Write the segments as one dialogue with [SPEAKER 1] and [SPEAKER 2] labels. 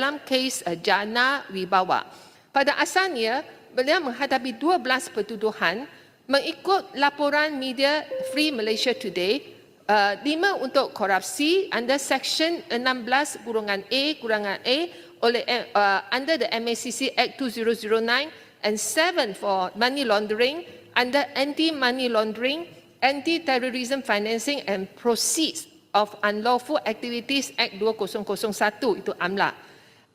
[SPEAKER 1] dalam kes uh, Jana Wibawa. Pada asalnya, beliau menghadapi 12 pertuduhan mengikut laporan media Free Malaysia Today, uh, lima untuk korupsi under Section 16 kurungan A kurungan A oleh uh, under the MACC Act 2009 and seven for money laundering under Anti-Money Laundering, Anti-Terrorism Financing and Proceeds of Unlawful Activities Act 2001 itu AMLA.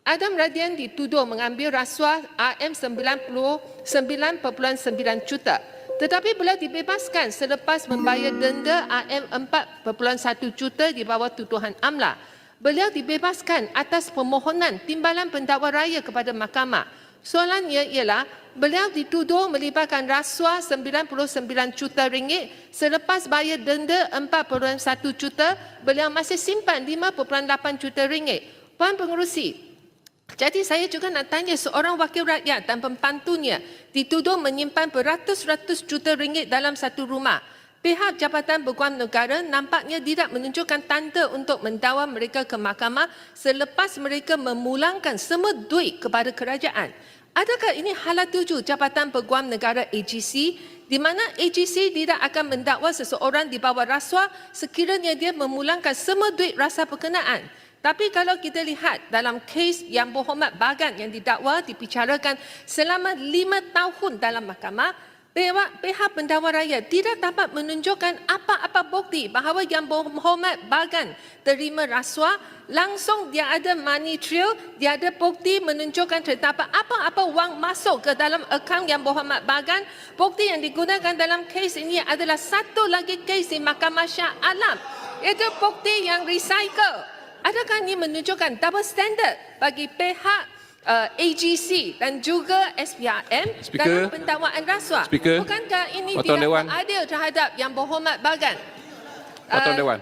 [SPEAKER 1] Adam Radian dituduh mengambil rasuah RM99.9 juta. Tetapi beliau dibebaskan selepas membayar denda RM4.1 juta di bawah tuduhan AMLA. Beliau dibebaskan atas permohonan timbalan pendakwa raya kepada mahkamah. Soalannya ialah beliau dituduh melibatkan rasuah 99 juta ringgit selepas bayar denda 4.1 juta beliau masih simpan 5.8 juta ringgit. Puan Pengerusi, jadi saya juga nak tanya seorang wakil rakyat dan pembantunya dituduh menyimpan beratus-ratus juta ringgit dalam satu rumah. Pihak Jabatan Peguam Negara nampaknya tidak menunjukkan tanda untuk mendakwa mereka ke mahkamah selepas mereka memulangkan semua duit kepada kerajaan. Adakah ini halat tuju Jabatan Peguam Negara AGC di mana AGC tidak akan mendakwa seseorang di bawah rasuah sekiranya dia memulangkan semua duit rasa perkenaan? Tapi kalau kita lihat dalam kes yang Berhormat Bagan yang didakwa dibicarakan selama lima tahun dalam mahkamah, pihak, pihak pendakwa raya tidak dapat menunjukkan apa-apa bukti bahawa yang Berhormat Bagan terima rasuah, langsung dia ada money trail, dia ada bukti menunjukkan terdapat apa-apa wang masuk ke dalam akaun yang Berhormat Bagan. Bukti yang digunakan dalam kes ini adalah satu lagi kes di Mahkamah Syah Alam. Itu bukti yang recycle. Adakah ini menunjukkan double standard bagi pihak uh, AGC dan juga SPRM
[SPEAKER 2] Speaker.
[SPEAKER 1] dalam pendakwaan rasuah?
[SPEAKER 2] Speaker.
[SPEAKER 1] Bukankah ini tidak
[SPEAKER 2] Dewan.
[SPEAKER 1] adil terhadap yang berhormat bagan?
[SPEAKER 2] Waktuan
[SPEAKER 1] Uh,
[SPEAKER 2] Dewan.